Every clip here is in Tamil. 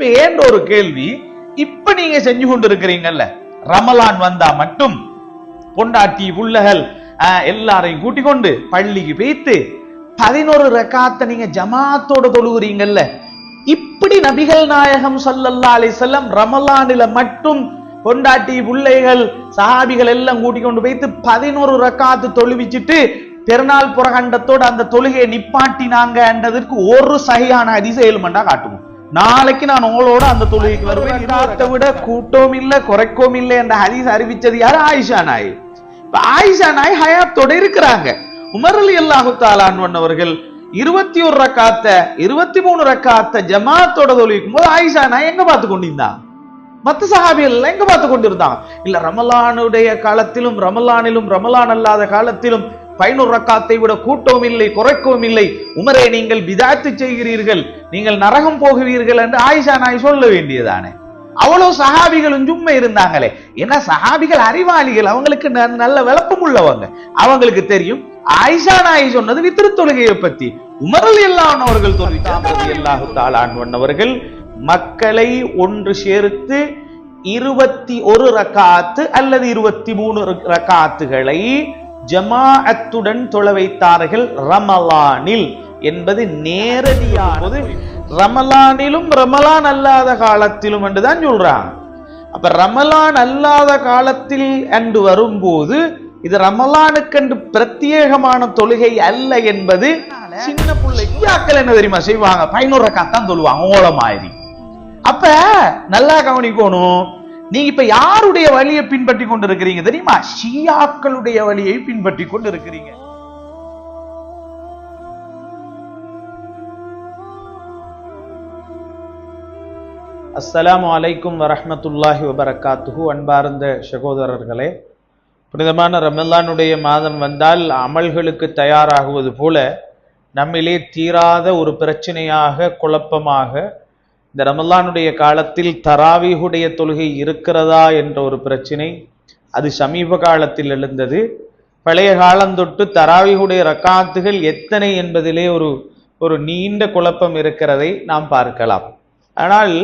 இப்ப ஏன் ஒரு கேள்வி இப்ப நீங்க செஞ்சு கொண்டு இருக்கிறீங்கல்ல ரமலான் வந்தா மட்டும் பொண்டாட்டி புள்ளகள் ஆஹ், எல்லாரையும் கூட்டிக் கொண்டு பள்ளிக்கு போய்த்து பதினோரு ரக்காத்த நீங்க ஜமாத்தோட தொழுகிறீங்கல்ல? இப்படி நபிகள் நாயகம் சல்லல்லா அலைஹி செல்லம் ரமலானில மட்டும் பொண்டாட்டி பிள்ளைகள் சஹாபிகள் எல்லாம் கூட்டிக் கொண்டு போய்த்து பதினோரு ரக்காத்து தொழுவிச்சிட்டு பெருநாள் புறகண்டத்தோடு அந்த தொழுகையை நிப்பாட்டினாங்கன்றதற்கு ஒரு சகையான அதிசயல்மெண்டா காட்டுவோம். நாளைக்கு நான் உங்களோட அந்த தொழுகைக்கு வருவேன். ரக்காத்தை விட கூட்டவும் இல்ல குறைக்கவும் இல்லை என்ற ஹதீஸ் அறிவிச்சது யாரு? ஆயிஷா நாய். இப்ப ஆயிஷா நாய் ஹயாத்தோட இருக்கிறாங்க. உமர் அலி அல்லாஹு தாலான் அவர்கள் இருபத்தி ஒரு ரக்காத்த இருபத்தி மூணு ரக்காத்த ஜமாத்தோட தொழுவிக்கும் போது ஆயிஷா நாய் எங்க பார்த்து கொண்டிருந்தா மத்த சஹாபிகள் எங்க பார்த்து கொண்டிருந்தாங்க இல்ல ரமலானுடைய காலத்திலும் ரமலானிலும் ரமலான் அல்லாத காலத்திலும் பதினோரு ரக்காத்தை விட கூட்டவும் இல்லை குறைக்கவும் இல்லை. உமரே நீங்கள் பிதாத்து செய்கிறீர்கள். நீங்கள் நரகம் போகுவீர்கள் என்று ஆயிஷா நாய் சொல்ல வேண்டியதானே? அவ்வளவு சஹாபிகளும் சும்மா இருந்தாங்களே. ஏன்னா சஹாபிகள் அறிவாளிகள்? அவங்களுக்கு நல்ல விளப்பம் உள்ளவங்க. அவங்களுக்கு தெரியும் ஆயிஷா நாய் சொன்னது வித்திரு தொழுகையை பத்தி. உமரல் எல்லாம் அவர்கள் அல்லாஹு தாலான் அவர்கள் மக்களை ஒன்று சேர்த்து இருபத்தி ஒரு ரக்காத்து அல்லது இருபத்தி மூணு ரக்காத்துகளை ஜமாஅத்துடன் தொழ வைத்தார்கள் ரமலானில் என்பது நேரடியானது ரமலானிலும் ரமலான் அல்லாத காலத்திலும் என்றுதான் சொல்றாங்க. அப்ப ரமலான் அல்லாத காலத்தில் என்று வரும்போது இது ரமலானுக்கென்று பிரத்யேகமான தொழுகை அல்ல என்பது சின்ன பிள்ளைக்கு என்ன தெரியுமா செய்வாங்க? பதினோரு ரக்காத்தான் தொழுவாங்க ஓல மாதிரி அப்ப நல்லா கவனிக்கணும். நீங்க இப்ப யாருடைய வழியை பின்பற்றி கொண்டு இருக்கிறீங்க தெரியுமா? ஷியாக்களுடைய வழியை பின்பற்றி கொண்டு இருக்கிறீங்க அஸ்ஸலாமு அலைக்கும் வரஹ்மத்துல்லாஹி வபரகாத்துஹு. அன்பார்ந்த சகோதரர்களே புனிதமான ரமலானுடைய மாதம் வந்தால் அமல்களுக்கு தயாராகுவது போல நம்மிலே தீராத ஒரு பிரச்சனையாக குழப்பமாக இந்த ரமலானுடைய காலத்தில் தராவீஹுடைய தொழுகை இருக்கிறதா என்ற ஒரு பிரச்சனை அது சமீப காலத்தில் எழுந்தது. பழைய காலந்தொட்டு தராவிகுடைய ரக்காத்துகள் எத்தனை என்பதிலே ஒரு ஒரு நீண்ட குழப்பம் இருக்கிறதை நாம் பார்க்கலாம். ஆனால்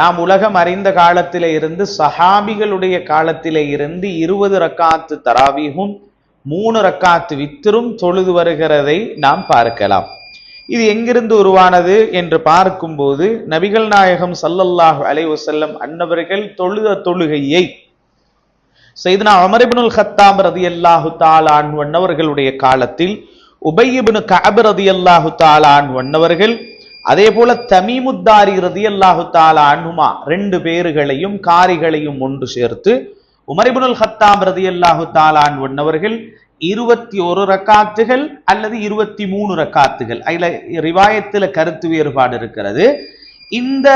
நாம் உலகம் அறிந்த காலத்திலே இருந்து சஹாபிகளுடைய காலத்திலே இருந்து இருபது ரக்காத்து தராவீகும் மூணு ரக்காத்து வித்திரும் தொழுது வருகிறதை நாம் பார்க்கலாம். இது எங்கிருந்து உருவானது என்று பார்க்கும்போது நபிகள் நாயகம் சல்லல்லாஹ் அலைவசல்லம் அன்னவர்கள் தொழுத தொழுகையை செய்தனா அமரிபுனுல் ஹத்தாம் ரதி அல்லாஹு தாலான் வண்ணவர்களுடைய காலத்தில் உபையிபுனு ரதி அல்லாஹு தாலான் வண்ணவர்கள் அதே போல தமீமுத்தாரி ரதியல்லாஹு தாலா அன்ஹுமா ரெண்டு பேர்களையும் காரிகளையும் ஒன்று சேர்த்து உமரிபுனுல் ஹத்தாம் ரதி அல்லாஹு தாலான் வண்ணவர்கள் இருபத்தி ஒரு ரக்காத்துகள் அல்லது இருபத்தி மூணு ரக்காத்துகள். அதில் ரிவாயத்தில் கருத்து வேறுபாடு இருக்கிறது. இந்த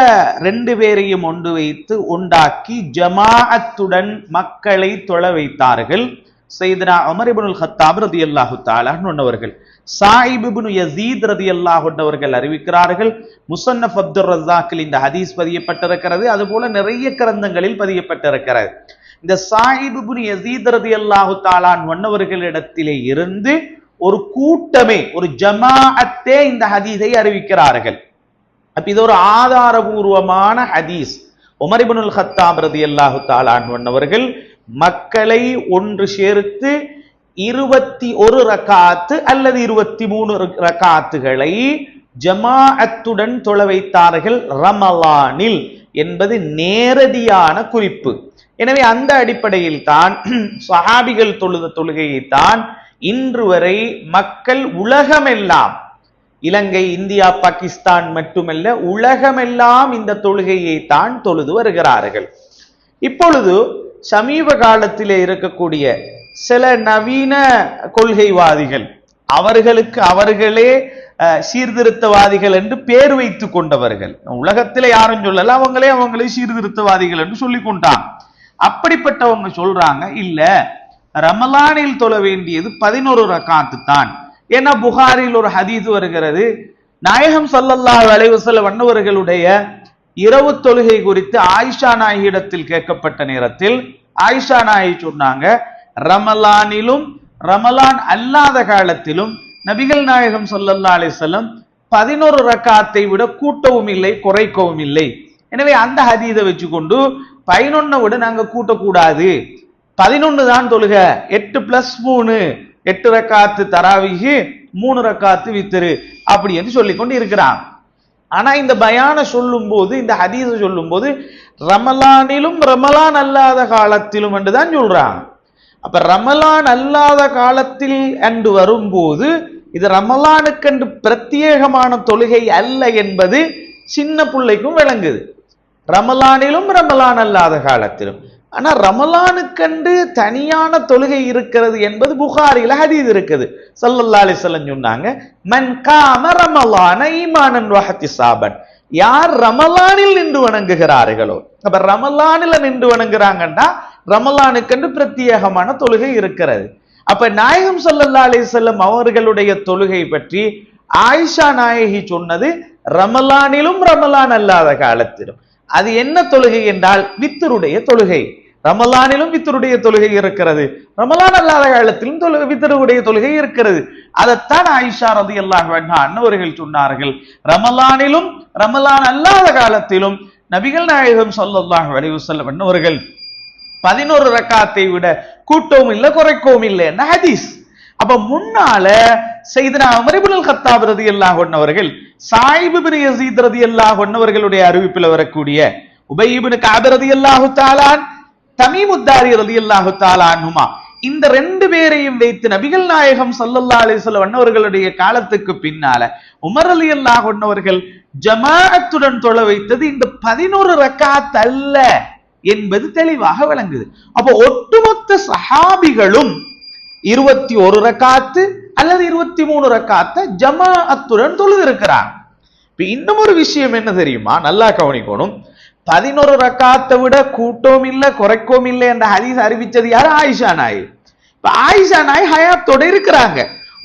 ரெண்டு பேரையும் ஒன்று வைத்து உண்டாக்கி ஜமாஅத்துடன் மக்களை தொழ வைத்தார்கள். செய்தனா அமர் இப்னுல் ஹத்தாப் ரதி அல்லாஹு அவர்கள். சாயிப் யசீத் யஸீத் ரதியல்லாஹு அவர்கள் அறிவிக்கிறார்கள். முசன்னப் அப்துல் ரசாக்கில் இந்த ஹதீஸ் பதியப்பட்டிருக்கிறது. அதுபோல நிறைய கிரந்தங்களில் பதியப்பட்டிருக்கிறது. இந்த சாயிப் எசீதரது அல்லாஹு தாலான் தஆலா இருந்து ஒரு கூட்டமே ஒரு ஜமாஅத்தே இந்த ஹதீஸை அறிவிக்கிறார்கள். அப்ப இது ஒரு ஆதாரபூர்வமான ஹதீஸ். உமரிபனுல் ஹத்தாம் ரதி அல்லாஹு தாலான் அவர்கள் மக்களை ஒன்று சேர்த்து இருபத்தி ஒரு ரக்காத்து அல்லது இருபத்தி மூணு ரக்காத்துகளை ஜமாஅத்துடன் தொலை வைத்தார்கள் ரமலானில். என்பது நேரடியான குறிப்பு. எனவே அந்த அடிப்படையில் தான் சஹாபிகள் தொழுத தொழுகையை தான் இன்று வரை மக்கள் உலகமெல்லாம் இலங்கை இந்தியா பாகிஸ்தான் மட்டுமல்ல உலகமெல்லாம் இந்த தொழுகையை தான் தொழுது வருகிறார்கள். இப்பொழுது சமீப காலத்திலே இருக்கக்கூடிய சில நவீன கொள்கைவாதிகள் அவர்களுக்கு அவர்களே சீர்திருத்தவாதிகள் என்று பேர் வைத்துக் கொண்டவர்கள். உலகத்திலே யாரும் சொல்லல அவங்களே அவங்களே சீர்திருத்தவாதிகள் என்று சொல்லிக் கொண்டான். அப்படிப்பட்டவங்க சொல்றாங்க இல்ல ரமலானில் தொழ வேண்டியது பதினோரு ரக்காத்து தான். ஏன்னா புகாரில் ஒரு ஹதீது வருகிறது நாயகம் சல்லல்லா அலைஹி வண்ணவர்களுடைய இரவு தொழுகை குறித்து ஆயிஷா நாயகிடத்தில் கேட்கப்பட்ட நேரத்தில் ஆயிஷா நாயகி சொன்னாங்க ரமலானிலும் ரமலான் அல்லாத காலத்திலும் நபிகள் நாயகம் சொல்லல்லா அலைஹி வஸல்லம் பதினோரு ரக்காத்தை விட கூட்டவும் இல்லை குறைக்கவும் இல்லை. எனவே அந்த ஹதீதை வச்சுக்கொண்டு பதினொன்னை விட நாங்க கூட்டக்கூடாது. பதினொன்னு தான் தொழுக. எட்டு பிளஸ் மூணு. எட்டு ரக்காத்து தராவிகி மூணு ரக்காத்து வித்திரு. அப்படி என்று சொல்லிக்கொண்டு இருக்கிறான். ஆனா இந்த பயான சொல்லும் போது இந்த ஹதீஸ சொல்லும் போது ரமலானிலும் ரமலான் அல்லாத காலத்திலும் என்று தான் அப்ப ரமலான் அல்லாத காலத்தில் என்று வரும்போது இது ரமலானுக்கென்று பிரத்யேகமான தொழுகை அல்ல என்பது சின்ன பிள்ளைக்கும் விளங்குது. ரமலானிலும் ரமலான் அல்லாத காலத்திலும். ஆனா ரமலானுக்கென்று தனியான தொழுகை இருக்கிறது என்பது புகாரியில் ஹதீது இருக்குது. சல்லல்லா அலிஸ்லம் சொன்னாங்க மன் காம ரமலான ஈமானன் வஹத்தி சாபன். யார் ரமலானில் நின்று வணங்குகிறார்களோ அப்ப ரமலானில நின்று வணங்குறாங்கன்னா ரமலானுக்கென்று பிரத்யேகமான தொழுகை இருக்கிறது. அப்ப நாயகம் சல்லல்லா அலிசல்லம் அவர்களுடைய தொழுகை பற்றி ஆயிஷா நாயகி சொன்னது ரமலானிலும் ரமலான் அல்லாத காலத்திலும். அது என்ன தொழுகை என்றால் வித்தருடைய தொழுகை. ரமலானிலும் வித்தருடைய தொழுகை இருக்கிறது. ரமலான் அல்லாத காலத்திலும் தொழுகை வித்தருடைய தொழுகை இருக்கிறது. அதைத்தான் ஆயிஷா ரதி அல்லாஹ் அன்னவர்கள் சொன்னார்கள். ரமலானிலும் ரமலான் அல்லாத காலத்திலும் நபிகள் நாயகம் சொல்லல்லாஹ் வடிவுசல்லம் அன்னவர்கள் பதினோரு ரக்காத்தை விட கூட்டவும் இல்லை குறைக்கவும் இல்லை என்ன ஹதீஸ். அப்ப முன்னால செய்தனா அமரிபுல் ஹத்தாப் ரதி அல்லாஹ் கொண்டவர்கள் சாயிபு பின் யசீத் ரதி அல்லாஹ் கொண்டவர்களுடைய அறிவிப்பில் வரக்கூடிய உபயிபின் காதரதி அல்லாஹு தாலான் தமிமுத்தாரி ரதி அல்லாஹு தாலானுமா இந்த ரெண்டு பேரையும் வைத்து நபிகள் நாயகம் சல்லல்லா சொல்ல வண்ணவர்களுடைய காலத்துக்கு பின்னால உமர் அலி அல்லாஹ் ஒன்னவர்கள் ஜமாத்துடன் தொழ வைத்தது இந்த பதினோரு ரக்காத் அல்ல. என்பது தெளிவாக விளங்குது. அப்போ ஒட்டுமொத்த சஹாபிகளும் இருபத்தி ஒரு ரக்காத்து அல்லது இருபத்தி மூணு ரக்காத்த ஜமாஅத்துடன் தொழுது இருக்கிறாங்க இப்ப இன்னும் ஒரு விஷயம் என்ன தெரியுமா? நல்லா கவனிக்கணும். பதினொரு ரக்காத்தை விட கூட்டவும் இல்லை குறைக்கோம் இல்லை என்ற ஹதீஸ் அறிவிச்சது யாரு? ஆயிஷா நாய். இப்ப ஆயிஷா நாய் ஹயாத்தோட இருக்கிறாங்க.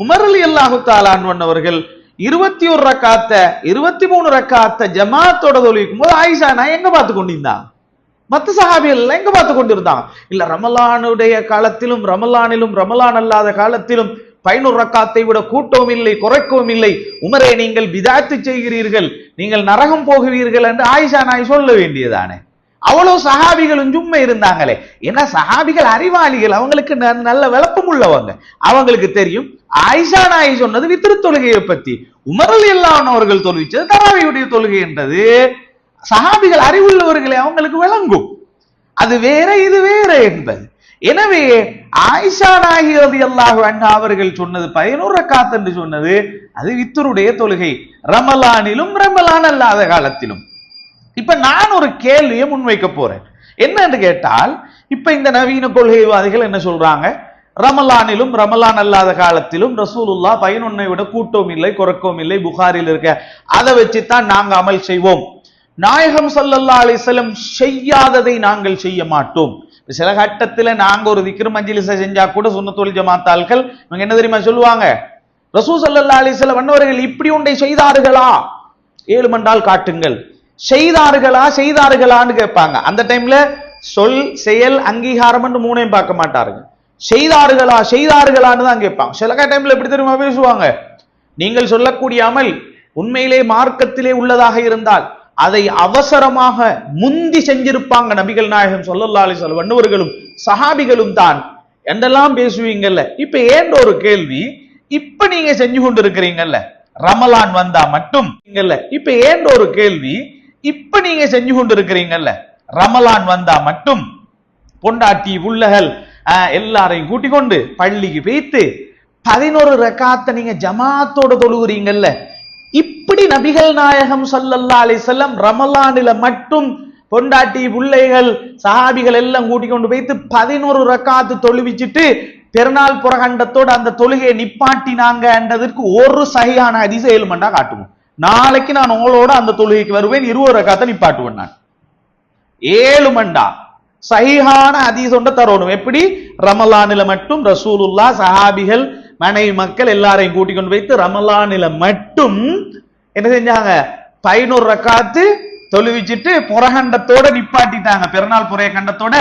உமர் அலி அல்லாஹு தாலான் அவர்கள் இருபத்தி ஒரு ரக்காத்த இருபத்தி மூணு ரக்காத்த ஜமாத்தோட தொழிக்கும் போது ஆயிஷா நாய் எங்க பார்த்து கொண்டிருந்தான்? மத்த சஹாபிகள் எங்க பார்த்து கொண்டிருந்தாங்க? இல்ல ரமலானுடைய காலத்திலும் ரமலானிலும் ரமலான் அல்லாத காலத்திலும் பயனூர் ரக்காத்தை விட கூட்டவும் இல்லை குறைக்கவும் இல்லை. உமரே நீங்கள் விதாத்து செய்கிறீர்கள். நீங்கள் நரகம் போகுவீர்கள் என்று ஆயிஷா நாய் சொல்ல வேண்டியதானே? அவ்வளவு சஹாபிகளும் சும்மா இருந்தாங்களே. ஏன்னா சஹாபிகள் அறிவாளிகள் அவங்களுக்கு நல்ல விளப்பம் உள்ளவங்க. அவங்களுக்கு தெரியும் ஆயிஷா நாய் சொன்னது வித்திரு தொழுகையை பத்தி. உமரல் எல்லாம் அவர்கள் தொழுவிச்சது தராவியுடைய தொழுகை என்றது. சஹாபிகள் அறிவுள்ளவர்களே அவங்களுக்கு விளங்கும். அது வேற இது வேற என்பது. எனவே ஆயிஷா நாயகி ரதி அல்லாஹ் அவர்கள் சொன்னது பதினோரு ரக்காத் என்று சொன்னது அது வித்தருடைய தொழுகை. ரமலானிலும் ரமலான் அல்லாத காலத்திலும். இப்ப நான் ஒரு கேள்வியை முன்வைக்க போறேன். என்னன்னு கேட்டால் இப்ப இந்த நவீன கொள்கைவாதிகள் என்ன சொல்றாங்க? ரமலானிலும் ரமலான் அல்லாத காலத்திலும் ரசூலுல்லா பயனொன்னை விட கூட்டவும் இல்லை குறக்கவும் இல்லை புகாரில் இருக்க. அதை வச்சுத்தான் நாங்க அமல் செய்வோம். நாயகம் சல்லல்லா அலிசலம் செய்யாததை நாங்கள் செய்ய மாட்டோம். சில கட்டத்தில் நாங்க ஒரு விக்ரமஞ்சலிசை செஞ்சா கூட சுண்ணத்தொழில் ஜமாத்தாள்கள் இவங்க என்ன தெரியுமா சொல்லுவாங்க? ரசூ சல்லல்லா அலிசலம் வண்ணவர்கள் இப்படி ஒன்றை செய்தார்களா? ஏழு மண்டால் காட்டுங்கள். செய்தார்களா செய்தார்களான்னு கேட்பாங்க. அந்த டைம்ல சொல் செயல் அங்கீகாரம் மூணையும் பார்க்க மாட்டாருங்க செய்தார்களா செய்தார்களான்னு தான் கேட்பாங்க. சில டைம்ல எப்படி தெரியுமா பேசுவாங்க? நீங்கள் சொல்லக்கூடிய அமல் உண்மையிலே மார்க்கத்திலே உள்ளதாக இருந்தால் அதை அவசரமாக முந்தி செஞ்சிருப்பாங்க நபிகள் நாயகம் சொல்லல்லா அலி சொல்ல வண்ணவர்களும் சஹாபிகளும் தான். என்றெல்லாம் பேசுவீங்கல்ல? இப்ப ஏன் ஒரு கேள்வி இப்ப நீங்க செஞ்சு கொண்டு இருக்கிறீங்கல்ல ரமலான் வந்தா மட்டும் இப்ப ஏன் ஒரு கேள்வி இப்ப நீங்க செஞ்சு கொண்டு இருக்கிறீங்கல்ல ரமலான் வந்தா மட்டும் பொண்டாட்டி உள்ளகள் எல்லாரையும் கூட்டிக் கொண்டு பள்ளிக்கு பேய்த்து பதினோரு ரக்காத்த நீங்க ஜமாத்தோட தொழுகிறீங்கல்ல? இப்படி நபிகள் நாயகம் சல்லல்லா அலி செல்லம் ரமலானில மட்டும் பொண்டாட்டி பிள்ளைகள் சஹாபிகள் எல்லாம் கூட்டி கொண்டு போய்த்து பதினோரு ரக்காத்து தொழுவிச்சுட்டு பெருநாள் புறகண்டத்தோடு அந்த தொழுகையை நிப்பாட்டினாங்கன்றதற்கு ஒரு சகையான அதிச ஏழுமண்டா காட்டுவோம். நாளைக்கு நான் உங்களோட அந்த தொழுகைக்கு வருவேன் இருபது ரக்காத்தை நிப்பாட்டுவேன் நான். ஏழு மண்டா சகிஹான அதிசொண்ட தரணும். எப்படி? ரமலானில மட்டும் ரசூலுல்லா சஹாபிகள் மனைவி மக்கள் எல்லாரையும் கூட்டிக் கொண்டு வைத்து ரமலானில மட்டும் என்ன செஞ்சாங்க? பதினோரு ரக்காத்து தொழுவிச்சுட்டு புறகண்டத்தோட நிப்பாட்டிட்டாங்க. பிறநாள் புறைய கண்டத்தோட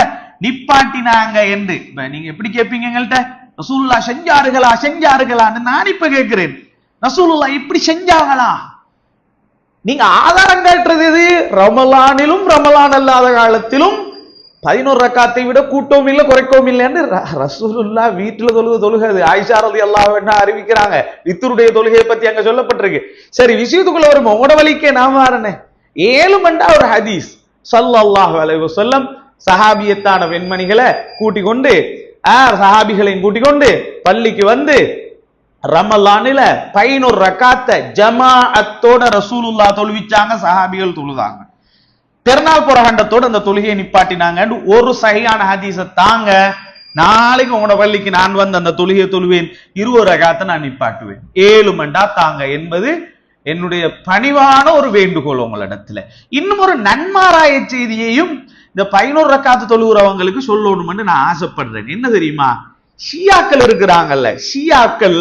நிப்பாட்டினாங்க என்று. இப்ப நீங்க எப்படி கேட்பீங்க எங்கள்கிட்ட ரசூல்லா செஞ்சாருகளா? செஞ்சாருகளான்னு நான் இப்ப கேட்கிறேன். ரசூலுல்லா இப்படி செஞ்சாங்களா? நீங்க ஆதாரம் கேட்டுறது இது ரமலானிலும் ரமலான் அல்லாத காலத்திலும் பதினோரு ரக்காத்தை விட கூட்டவும் இல்லை குறைக்கவும் இல்லைன்னு ர- ரசூலுல்லா வீட்டுல தொழுக தொழுகிறது. ஆயிஷா ரதி அல்லாஹ் அறிவிக்கிறாங்க. வித்தருடைய தொழுகையை பத்தி அங்க சொல்லப்பட்டிருக்கு. சரி விஷயத்துக்குள்ள வரும் உங்களோட வழிக்கே நான் மாறனே ஏழு மண்டா ஒரு ஹதீஸ். ஸல்லல்லாஹு அலைஹி சொல்லம் சஹாபியத்தான வெண்மணிகளை கூட்டிக் கொண்டு சஹாபிகளையும் கூட்டிக் கொண்டு பள்ளிக்கு வந்து ரமலானில பதினோரு ரக்காத்த ஜமாஅத்தோட ரசூலுல்லா தொழுவிச்சாங்க சஹாபிகள் தொழுதாங்க. பெருநாள் புறகண்டத்தோடு அந்த தொழுகையை நிப்பாட்டினாங்கன்னு ஒரு சகையான ஹதீசை தாங்க நாளைக்கு உங்களோட பள்ளிக்கு நான் வந்து அந்த தொழுகையை தொழுவேன். இருபது ரகாத்தை நான் நிப்பாட்டுவேன். ஏழு மண்டா தாங்க என்பது என்னுடைய பணிவான ஒரு வேண்டுகோள் உங்களிடத்துல. இன்னும் ஒரு நன்மாராய செய்தியையும் இந்த பதினோரு ரக்காத்து தொழுகிறவங்களுக்கு சொல்லணும்னு நான் ஆசைப்படுறேன். என்ன தெரியுமா? ஷியாக்கள் இருக்கிறாங்கல்ல. ஷியாக்கள்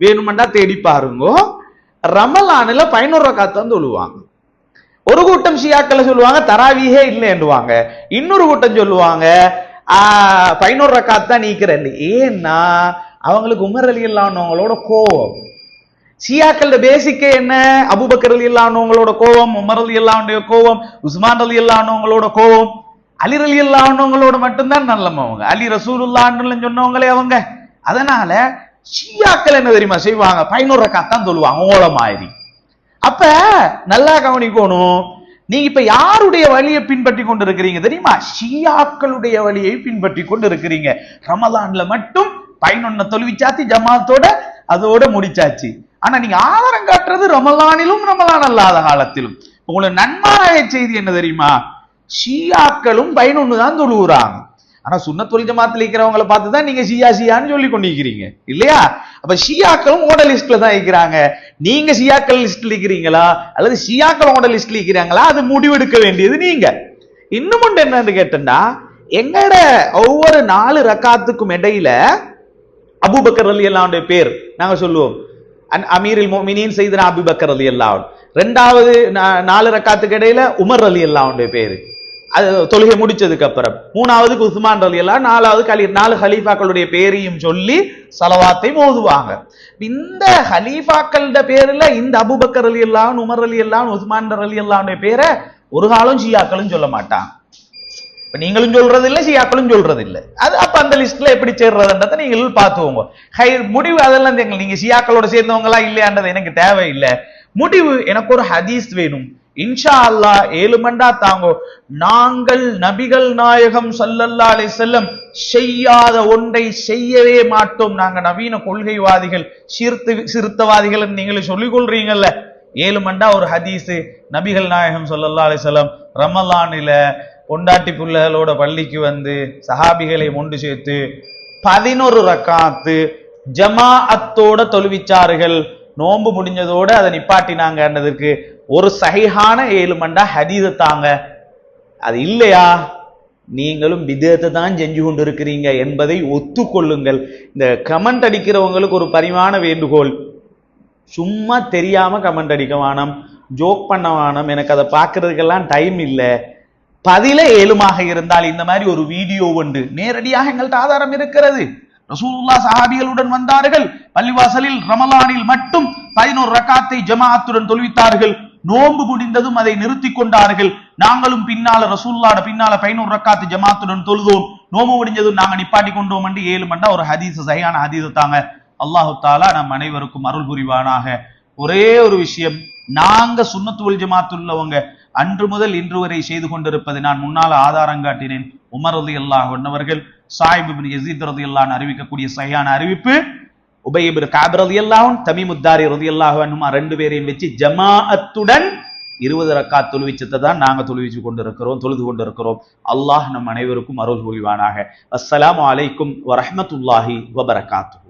வேணுமெண்டா தேடி பாருங்க. ரமலானில் பதினோரு ரக்காத்து தான் தொழுவாங்க. ஒரு கூட்டம் ஷியாக்கள் சொல்லுவாங்க தராவியே இல்லைன்னுவாங்க. இன்னொரு கூட்டம் சொல்லுவாங்க ஆஹ், பதினோரு ரக்காத் தான் நீக்கிறேன் ஏன்னா அவங்களுக்கு உமர் அலி இல்லாதவங்களோட கோவம் ஷியாக்களோட பேசிக்கே என்ன? அபுபக்கர் அலி இல்லாதவங்களோட கோவம் உமர் அலி இல்லாவுடைய கோவம் உஸ்மான் அலி இல்லாதவங்களோட கோவம் அலி அலி இல்லாதவங்களோட மட்டும்தான் நல்லவங்க அலி அலி ரசூலுல்லான்னு சொன்னவங்களே அவங்க. அதனால ஷியாக்கள் என்ன தெரியுமா செய்வாங்க? பதினோரு ரக்காத் தான் சொல்லுவாங்க ஓல மாதிரி அப்ப நல்லா கவனிக்கணும். நீங்க இப்ப யாருடைய வழியை பின்பற்றி கொண்டு இருக்கிறீங்க தெரியுமா? ஷியாக்களுடைய வழியை பின்பற்றி கொண்டு இருக்கிறீங்க ரமலான்ல மட்டும் பதினொன்ன தொழுவிச்சாத்தி ஜமாத்தோட அதோட முடிச்சாச்சு. ஆனா நீங்க ஆதாரம் காட்டுறது ரமலானிலும் ரமலான் அல்லாத காலத்திலும். உங்களுக்கு நன்மாராய செய்தி என்ன தெரியுமா? ஷியாக்களும் பதினொன்னு தான் தொழுகிறாங்க ஆனா சுன்னத் ஜமாத்தில் இருக்கிறவங்களை பார்த்து தான் நீங்க ஷியா ஷியான்னு சொல்லி கொண்டிருக்கிறீங்க. இல்லையா? அப்ப ஷியாக்களும் ஓட லிஸ்ட்ல தான் இருக்கிறாங்க. நீங்க ஷியாக்கள் லிஸ்ட்ல இருக்கிறீங்களா? அல்லது ஷியாக்கள் ஓட லிஸ்ட்ல இருக்கிறாங்களா? அது முடிவெடுக்க வேண்டியது நீங்க. இன்னும் ஒன்று என்னன்னு கேட்டேன்னா எங்கட ஒவ்வொரு நாலு ரக்காத்துக்கும் இடையில அபுபக்கர் அலி அல்லாவுடைய பேர் நாங்க சொல்லுவோம். அமீரில் மோமினின் செய்தனா அபுபக்கர் அலி அல்லாஹ் ரெண்டாவது நா- நாலு ரக்காத்துக்கு இடையில உமர் அலி அல்லாவுடைய பேரு. அது தொழுகை முடிச்சதுக்கு அப்புறம் மூணாவதுக்கு உஸ்மான் ரலியல்லா நாலாவது கலி நாலு ஹலீஃபாக்களுடைய பேரையும் சொல்லி சலவாத்தை மோதுவாங்க. இந்த ஹலீஃபாக்களோட பேர்ல இந்த அபுபக்கர் அலி அல்லான் உமர் அலி அல்லான் உஸ்மான் அலி அல்லாவுடைய பேரை ஒரு காலம் ஷியாக்களும் சொல்ல மாட்டாங்க. இப்ப நீங்களும் சொல்றது இல்ல ஷியாக்களும் சொல்றது இல்ல அது அப்ப அந்த லிஸ்ட்ல எப்படி சேர்றதுன்றத நீங்கள் பார்த்துவோங்க ஹை முடிவு அதெல்லாம் நீங்க ஷியாக்களோட சேர்ந்தவங்களா இல்லையான்றது எனக்கு தேவையில்லை. முடிவு எனக்கு ஒரு ஹதீஸ் வேணும். இன்ஷா அல்லா ஏழு மண்டா தாங்கோ. நாங்கள் நபிகள் நாயகம் சல்லல்லா அலைஹி செல்லம் செய்யாத ஒன்றை செய்யவே மாட்டோம். நாங்க நவீன கொள்கைவாதிகள் சீர்த்து சிறுத்தவாதிகள் நீங்களே சொல்லிக் கொள்றீங்கல்ல. ஏழு மண்டா ஒரு ஹதீஸு. நபிகள் நாயகம் ஸல்லல்லாஹு அலைஹி செல்லம் ரமலானில பொண்டாட்டி பிள்ளைகளோட பள்ளிக்கு வந்து சஹாபிகளை ஒன்று சேர்த்து பதினொரு ரக்காத்து ஜமாஅத்தோட தொழுவிச்சார்கள். நோன்பு முடிஞ்சதோடு அதை நிப்பாட்டினாங்கன்றதுக்கு ஒரு சகிஹான ஏழுமண்டா ஹதீதை தாங்க. அது இல்லையா? நீங்களும் விதத்தை தான் செஞ்சு கொண்டு இருக்கிறீங்க என்பதை ஒத்துக்கொள்ளுங்கள். இந்த கமெண்ட் அடிக்கிறவங்களுக்கு ஒரு பரிமாண வேண்டுகோள். சும்மா தெரியாமல் கமெண்ட் அடிக்க வேணாம் ஜோக் பண்ண வேணாம். எனக்கு அதை பார்க்கறதுக்கெல்லாம் டைம் இல்லை. பதில ஏழுமாக இருந்தால் இந்த மாதிரி ஒரு வீடியோ உண்டு. நேரடியாக எங்கள்கிட்ட ஆதாரம் இருக்கிறது. ரசூலுல்லா சஹாபிகளுடன் வந்தார்கள். பள்ளிவாசலில் ரமலானில் மட்டும் பதினோரு ரக்காத்தை ஜமாஅத்துடன் தொழுவித்தார்கள். நோன்பு முடிந்ததும் அதை நிறுத்தி கொண்டார்கள். நாங்களும் பின்னால ரசூல்லாட பின்னால பதினோரு ரக்காத்து ஜமாத்துடன் தொழுதோம். நோம்பு முடிஞ்சதும் நாங்க நிப்பாட்டி கொண்டோம் என்று ஏழு மண்டா ஒரு ஹதீஸ் சரியான ஹதீஸ் தாங்க அல்லாஹு தாலா நம் அனைவருக்கும் அருள் புரிவானாக. ஒரே ஒரு விஷயம் நாங்க சுன்னத்துவல் ஜமாத்துள்ளவங்க அன்று முதல் இன்று வரை செய்து கொண்டிருப்பதை நான் முன்னால் ஆதாரம் காட்டினேன். உமர் ரதி அல்லாஹ் அவர்கள் சாயிப் எசீத் யசீத் ரதி அறிவிக்கக்கூடிய சரியான அறிவிப்பு உபயிபின் காபிரது ரதி அல்லாஹும் தமிமுத்தாரி ரதி அல்லாஹ் ரெண்டு பேரையும் வச்சு ஜமாஅத்துடன் இருபது ரக்கா தொழுவிச்சத்தை தான் நாங்கள் தொழுவிச்சு கொண்டிருக்கிறோம் தொழுது கொண்டிருக்கிறோம். அல்லாஹ் நம் அனைவருக்கும் அருள் புரிவானாக. அஸ்ஸலாமு அலைக்கும் வரமத்துல்லாஹி வபரகாத்து